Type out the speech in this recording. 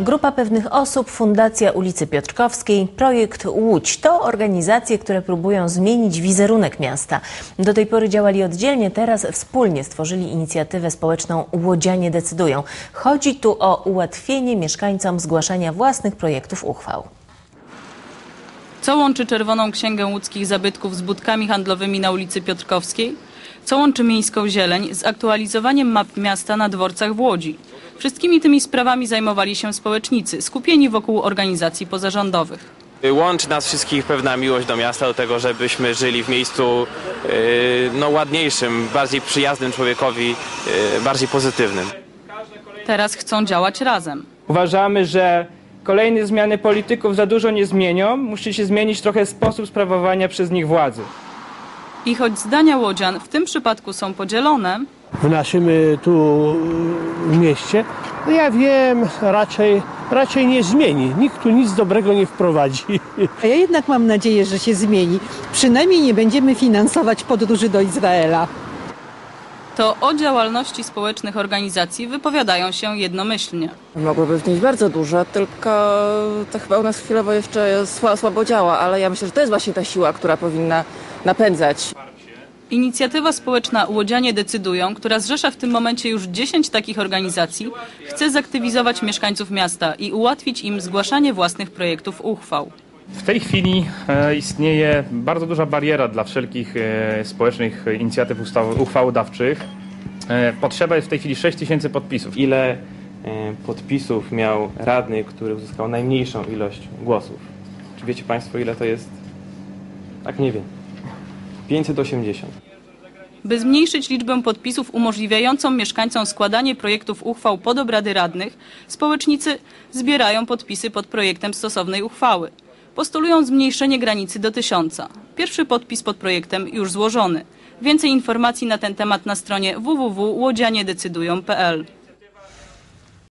Grupa pewnych osób, Fundacja ulicy Piotrkowskiej, projekt Łódź to organizacje, które próbują zmienić wizerunek miasta. Do tej pory działali oddzielnie, teraz wspólnie stworzyli inicjatywę społeczną Łodzianie decydują. Chodzi tu o ułatwienie mieszkańcom zgłaszania własnych projektów uchwał. Co łączy Czerwoną Księgę Łódzkich Zabytków z budkami handlowymi na ulicy Piotrkowskiej? Co łączy miejską zieleń z aktualizowaniem map miasta na dworcach w Łodzi? Wszystkimi tymi sprawami zajmowali się społecznicy, skupieni wokół organizacji pozarządowych. Łączy nas wszystkich pewna miłość do miasta, do tego, żebyśmy żyli w miejscu yy, no, ładniejszym, bardziej przyjaznym człowiekowi, yy, bardziej pozytywnym. Teraz chcą działać razem. Uważamy, że kolejne zmiany polityków za dużo nie zmienią. Musi się zmienić trochę sposób sprawowania przez nich władzy. I choć zdania łodzian w tym przypadku są podzielone, w naszym tu mieście, no ja wiem, raczej, raczej nie zmieni. Nikt tu nic dobrego nie wprowadzi. A ja jednak mam nadzieję, że się zmieni. Przynajmniej nie będziemy finansować podróży do Izraela. To o działalności społecznych organizacji wypowiadają się jednomyślnie. Mogłoby wnieść bardzo dużo, tylko to chyba u nas chwilowo jeszcze sła- słabo działa, ale ja myślę, że to jest właśnie ta siła, która powinna napędzać. Inicjatywa społeczna Łodzianie Decydują, która zrzesza w tym momencie już 10 takich organizacji, chce zaktywizować mieszkańców miasta i ułatwić im zgłaszanie własnych projektów uchwał. W tej chwili e, istnieje bardzo duża bariera dla wszelkich e, społecznych inicjatyw ustaw, uchwałodawczych. E, Potrzeba jest w tej chwili 6 tysięcy podpisów. Ile podpisów miał radny, który uzyskał najmniejszą ilość głosów? Czy wiecie Państwo, ile to jest? Tak nie wiem. 580. By zmniejszyć liczbę podpisów umożliwiającą mieszkańcom składanie projektów uchwał pod obrady radnych, społecznicy zbierają podpisy pod projektem stosownej uchwały. Postulują zmniejszenie granicy do tysiąca. Pierwszy podpis pod projektem już złożony. Więcej informacji na ten temat na stronie www.łodzianiedecydują.pl.